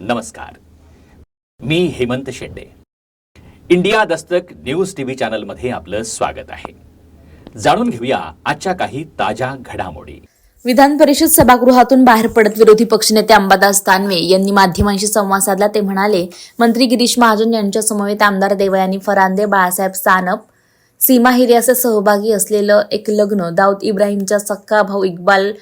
नमस्कार. मी Hemant Shende. India Dastak news TV चॅनलमध्ये आपलं स्वागत आहे. जाणून घेऊया आजच्या काही ताज्या घडामोडी. विधान परिषद सभागृहातून बाहेर पडत विरोधी पक्षनेते अंबादास दानवे यांनी माध्यमांशी संवाद साधला ते म्हणाले मंत्री गिरीश महाजन यांच्या समवेत आमदार देवयानी फरांदे बाळासाहेब सानप सीमा हिरे सहभागी असलेलं एक लग्न दाऊद इब्राहिमचा सक्का भाऊ इक्बाल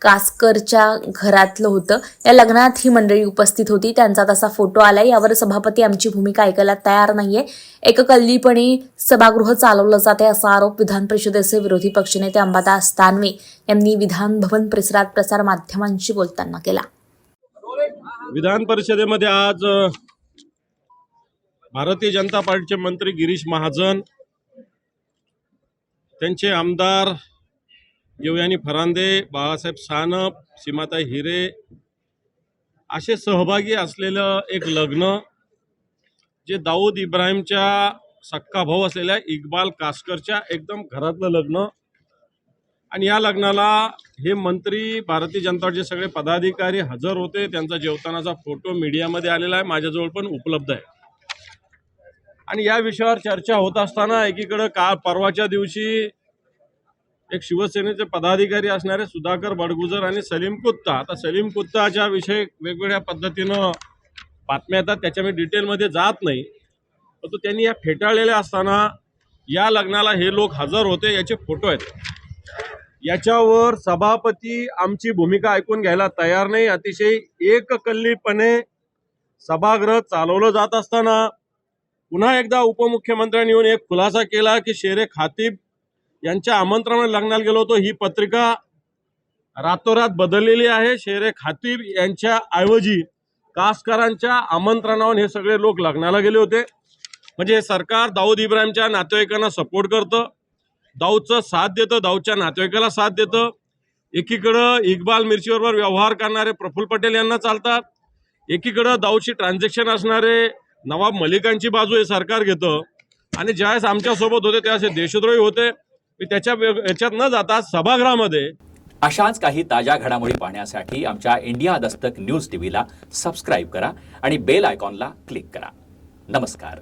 कासकरच्या घरातलं होतं. या लग्नात ही मंडळी उपस्थित होती. त्यांचा तसा फोटो आलाय. यावर सभापती आमची भूमिका ऐकायला तयार नाहीये. एककल्लीपणे सभागृह चालवलं जाते असा आरोप विधान परिषदेचे विरोधी पक्षनेते अंबादास दानवे यांनी विधान भवन परिसरात प्रसार माध्यमांशी बोलताना केला. विधान परिषदेमध्ये आज भारतीय जनता पार्टीचे मंत्री गिरीश महाजन त्यांचे आमदार देवयानी फरांदे बाळासाहेब सानप सीमाताई हिरे असे सहभागी असलेलं एक लग्न जे दाऊद इब्राहिमच्या सक्का भाऊ असलेल्या इक्बाल कासकरच्या एकदम घरातलं लग्न. आणि या लग्नाला हे मंत्री भारतीय जनता पार्टीचे सगळे पदाधिकारी हजर होते. त्यांचा जेवतानाचा फोटो मीडियामध्ये आलेला आहे. माझ्याजवळ पण उपलब्ध आहे. आणि या विषयावर चर्चा होत असताना एकीकडं का परवाच्या दिवशी एक शिवसेनेचे पदाधिकारी असणारे सुधाकर बडगुजर आणि सलीम कुत्ता. आता सलीम कुत्ताच्या विषय वेगवेगळ्या पद्धतीनं बातम्या येतात. त्याच्या मी डिटेलमध्ये जात नाही. परंतु त्यांनी या फेटाळलेल्या असताना या लग्नाला हे लोक हजर होते याचे फोटो आहेत. याच्यावर सभापती आमची भूमिका ऐकून घ्यायला तयार नाही. अतिशय एककल्लीपणे सभागृह चालवलं जात असताना पुन्हा एकदा उपमुख्यमंत्र्यांनी येऊन एक खुलासा केला की शेरे खातीब यांच्या आमंत्रणाने लग्नाला गेलो होतो. ही पत्रिका रातोरात बदललेली आहे. शेरे खातीर यांच्या ऐवजी कासकरांच्या आमंत्रणावर हे सगळे लोक लग्नाला गेले होते. म्हणजे हे सरकार दाऊद इब्राहिमच्या नातेवाईकांना सपोर्ट करतं. दाऊदचं साथ देतं. दाऊदच्या नातेवाईकाला साथ देतं. एकीकडं इक्बाल मिरचीबरोबर व्यवहार करणारे प्रफुल्ल पटेल यांना चालतात. एकीकडं दाऊदशी ट्रान्झॅक्शन असणारे नवाब मलिकांची बाजू हे सरकार घेतं. आणि ज्यावेळेस आमच्यासोबत होते त्यावेळेस हे देशद्रोही होते. मी त्याच्या याच्यात न जाता सभागृहामध्ये अशाच काही ताज्या घडामोडी पाहण्यासाठी आमच्या इंडिया दस्तक न्यूज टीव्हीला सबस्क्राईब करा आणि बेल आयकॉनला क्लिक करा. नमस्कार.